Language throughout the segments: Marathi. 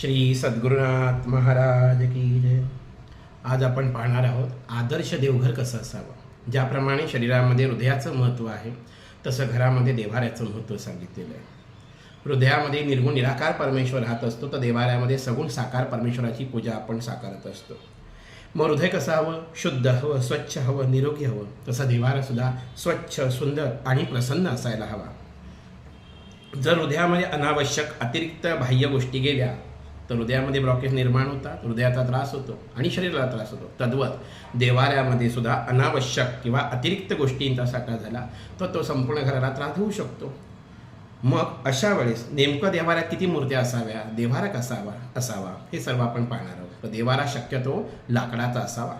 श्री सद्गुरुनाथ महाराज की जय. आज आपण पाहणार आहोत आदर्श देवघर कसं असावं? ज्याप्रमाणे शरीरामध्ये हृदयाचं महत्त्व आहे तसं घरामध्ये देवाऱ्याचं महत्त्व सांगितलेलं आहे. हृदयामध्ये निर्गुण निराकार परमेश्वर राहत असतो तर देवाऱ्यामध्ये सगुण साकार परमेश्वराची पूजा आपण साकारत असतो. मग हृदय कसं हवं? शुद्ध हवं स्वच्छ हवं निरोगी हवं? तसं देवारासुद्धा स्वच्छ सुंदर आणि प्रसन्न असायला हवा. जर हृदयामध्ये अनावश्यक अतिरिक्त बाह्य गोष्टी गेल्या तर हृदयामध्ये ब्लॉकेज निर्माण होतात हृदयाचा त्रास होतो आणि शरीराला त्रास होतो. तद्वत देवाऱ्यामध्ये सुद्धा अनावश्यक किंवा अतिरिक्त गोष्टींचा साकार झाला तर तो संपूर्ण घराला त्रास होऊ शकतो. मग अशा वेळेस नेमकं देवाऱ्यात किती मूर्त्या असाव्या देवारा कसावा असावा हे सर्व आपण पाहणार आहोत. तर देवारा शक्यतो लाकडाचा असावा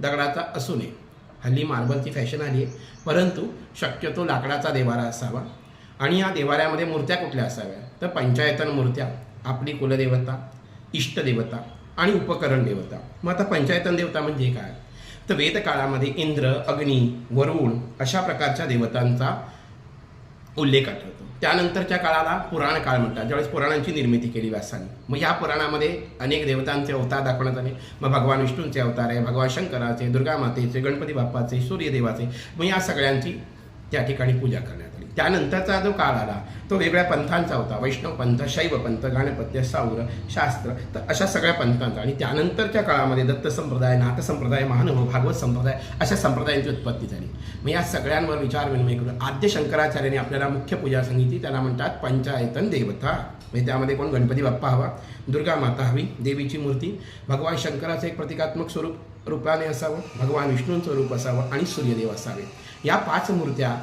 दगडाचा असू नये. हल्ली मार्बलची फॅशन आली आहे परंतु शक्यतो लाकडाचा देवारा असावा. आणि या देवाऱ्यामध्ये मूर्त्या कुठल्या असाव्या? तर पंचायतन मूर्त्या. आपली कुलदेवता इष्टदेवता आणि उपकरण देवता. मग आता पंचायतन देवता म्हणजे काय? तर वेदकाळामध्ये इंद्र अग्नी वरुण अशा प्रकारच्या देवतांचा उल्लेख आठवतो त्यानंतरच्या काळाला पुराण काळ म्हणतात. ज्यावेळेस पुराणांची निर्मिती केली व्यासांनी. मग या पुराणामध्ये अनेक देवतांचे अवतार दाखवण्यात आले. मग भगवान विष्णूंचे अवतार आहे भगवान शंकराचे दुर्गा मातेचे गणपती बाप्पाचे सूर्यदेवाचे. मग या सगळ्यांची त्या ठिकाणी पूजा करण्यात आली. त्यानंतरचा जो काळ आला तो वेगळ्या पंथांचा होता. वैष्णव पंथ शैव पंथ गाणपत्य साऊर शास्त्र तर अशा सगळ्या पंथांचा. आणि त्यानंतरच्या काळामध्ये दत्त संप्रदाय नाथ संप्रदाय महानुभव भागवत संप्रदाय अशा संप्रदायांची उत्पत्ती झाली. मग या सगळ्यांवर विचार विनिमय करून आद्य शंकराचार्याने आपल्याला मुख्य पूजा सांगितली. त्याला म्हणतात पंचायतन देवता. म्हणजे त्यामध्ये कोण? गणपती बाप्पा हवा. दुर्गा माता हवी देवीची मूर्ती. भगवान शंकराचं एक प्रतिकात्मक स्वरूप रूपाने असावं. भगवान विष्णूंचं रूप असावं आणि सूर्यदेव असावे. या पाच मूर्त्या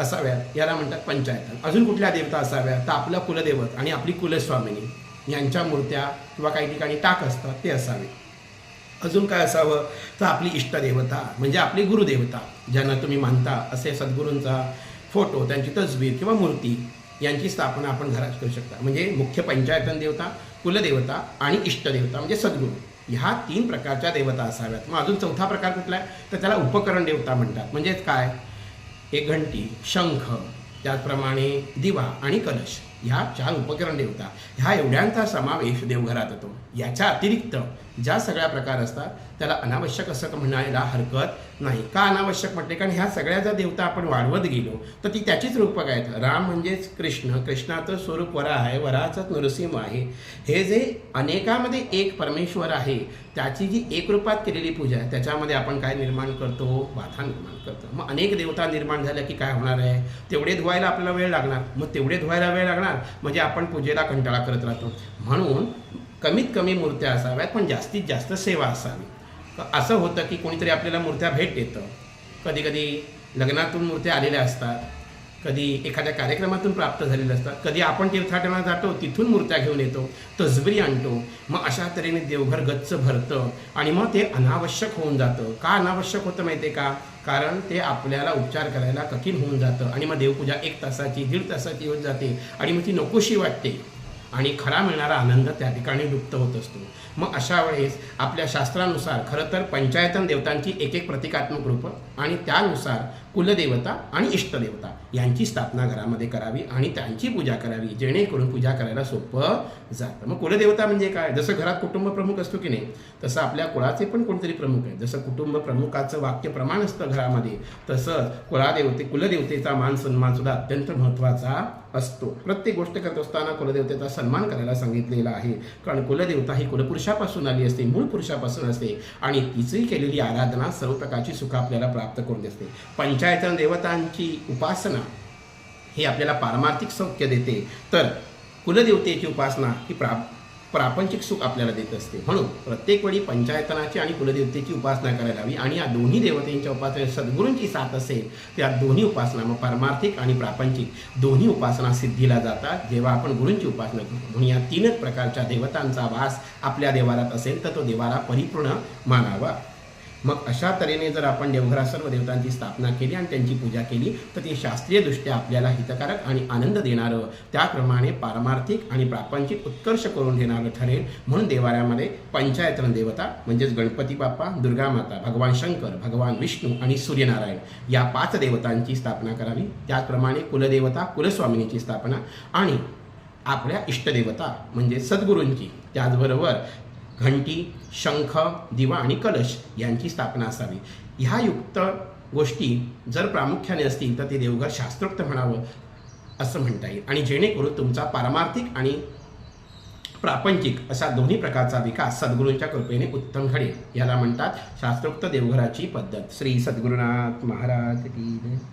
असाव्यात. याला म्हणतात पंचायतन. अजून कुठल्या देवता असाव्या तर आपलं कुलदैवत आणि आपली कुलस्वामिनी यांच्या मूर्त्या किंवा काही ठिकाणी टाक असतात ते असावे. अजून काय असावं? तर आपली इष्टदेवता म्हणजे आपली गुरुदेवता ज्यांना तुम्ही मानता असे सद्गुरूंचा फोटो त्यांची तसबीर किंवा मूर्ती यांची स्थापना आपण घरात करू शकता. म्हणजे मुख्य पंचायतन देवता कुलदेवता आणि इष्टदेवता म्हणजे सद्गुरू. ह्या तीन प्रकारच्या देवता असाव्यात. मग अजून चौथा प्रकार कुठला आहे? तर त्याला उपकरण देवता म्हणतात. म्हणजेच काय? हे घंटी शंख त्याचप्रमाणे दिवा आणि कलश. ह्या चार उपकरण देवता. ह्या एवढ्यांचा समावेश देवघरात होतो. याच्या अतिरिक्त ज्या सगळ्या प्रकार असतात त्याला अनावश्यक असं म्हणायला हरकत नाही. का अनावश्यक म्हटले? कारण ह्या सगळ्या ज्या देवता आपण वाढवत गेलो तर ती त्याचीच रूपक आहेत. राम म्हणजेच कृष्ण कृष्णाचं स्वरूप वरा आहे वराचंच नृसिंह आहे. हे जे अनेकामध्ये एक परमेश्वर आहे त्याची जी एक रूपात केलेली पूजा आहे त्याच्यामध्ये आपण काय निर्माण करतो? बाधा निर्माण करतो. मग अनेक देवता निर्माण झाल्या की काय होणार आहे? तेवढे धुवायला आपल्याला वेळ लागणार. मग तेवढे धुवायला वेळ लागणार म्हणजे आपण पूजेला कंटाळा करत राहतो. म्हणून कमीत कमी मूर्त्या असाव्यात पण जास्तीत जास्त सेवा असावी. असं होतं की कोणीतरी आपल्याला मूर्त्या भेट देतं. कधी कधी लग्नातून मूर्त्या आलेल्या असतात. कधी एखाद्या कार्यक्रमातून प्राप्त झालेलं असतात कधी आपण तीर्थाटनात जातो तिथून मूर्त्या घेऊन येतो तजबरी आणतो. मग अशा तऱ्हेने देवघर गच्च भरतं आणि मग ते अनावश्यक होऊन जातं. का अनावश्यक होतं माहिती आहे का? कारण ते आपल्याला उपचार करायला कठीण होऊन जातं आणि मग देवपूजा एक तासाची दीड तासाची होत जाते आणि मग ती नकोशी वाटते. आणि खरा मिळणारा आनंद त्या ठिकाणी लुप्त होत असतो. मग अशा वेळेस आपल्या शास्त्रानुसार खरं तर पंचायतन देवतांची एक एक प्रतिकात्मक रूपं आणि त्यानुसार कुलदेवता आणि इष्टदेवता यांची स्थापना घरामध्ये करावी आणि त्यांची पूजा करावी जेणेकरून पूजा करायला सोपं जातं. मग कुलदेवता म्हणजे काय? जसं घरात कुटुंब प्रमुख असतो की नाही तसं आपल्या कुळाचे पण कोणतरी प्रमुख आहे जसं कुटुंब प्रमुखाचं वाक्य प्रमाण असतं घरामध्ये तसं कुळादेवते कुलदेवतेचा मान सन्मान सुद्धा अत्यंत महत्त्वाचा असतो. प्रत्येक गोष्ट करत असताना कुलदेवतेचा सन्मान करायला सांगितलेला आहे. कारण कुलदेवता ही कुलपुरुषापासून आली असते मूळ पुरुषापासून असते आणि तिची केलेली आराधना सर्व प्रकारची सुख आपल्याला प्राप्त करून देते. पंचायतन देवतांची उपासना ही आपल्याला पारमार्थिक सौख्य देते. तर कुलदेवतेची उपासना ही प्राप्त प्रापंचिक सुख आपल्याला देत असते. म्हणून प्रत्येक वेळी पंचायतनाची आणि कुलदेवतेची उपासना करायला हवी आणि या दोन्ही देवतेंच्या उपासना सद्गुरूंची साथ असेल त्या दोन्ही उपासना मग पारमार्थिक आणि प्रापंचिक दोन्ही उपासना सिद्धीला जातात. जेव्हा आपण गुरूंची उपासना करतो म्हणून या तीनच प्रकारच्या देवतांचा वास आपल्या देवारात असेल तर तो देवाला परिपूर्ण मानावा. मग अशा तऱ्हेने जर आपण देवघरात सर्व देवतांची स्थापना केली आणि त्यांची पूजा केली तर ती शास्त्रीयदृष्ट्या आपल्याला हितकारक आणि आनंद देणारं त्याप्रमाणे पारमार्थिक आणि प्रापंचिक उत्कर्ष करून देणारं ठरेल. म्हणून देवाऱ्यामध्ये पंचायतन देवता म्हणजेच गणपती बाप्पा दुर्गा माता भगवान शंकर भगवान विष्णू आणि सूर्यनारायण या पाच देवतांची स्थापना करावी. त्याचप्रमाणे कुलदेवता कुलस्वामिनीची स्थापना आणि आपल्या इष्टदेवता म्हणजे सद्गुरूंची. त्याचबरोबर घंटी शंख दिवा आणि कलश यांची स्थापना असावी. ह्या युक्त गोष्टी जर प्रामुख्याने असतील तर ते देवघर शास्त्रोक्त म्हणावं असं म्हणता येईल. आणि जेणेकरून तुमचा पारमार्थिक आणि प्रापंचिक असा दोन्ही प्रकारचा विकास सद्गुरूंच्या कृपेने उत्तम घडेल याला म्हणतात शास्त्रोक्त देवघराची पद्धत. श्री सद्गुरुनाथ महाराज की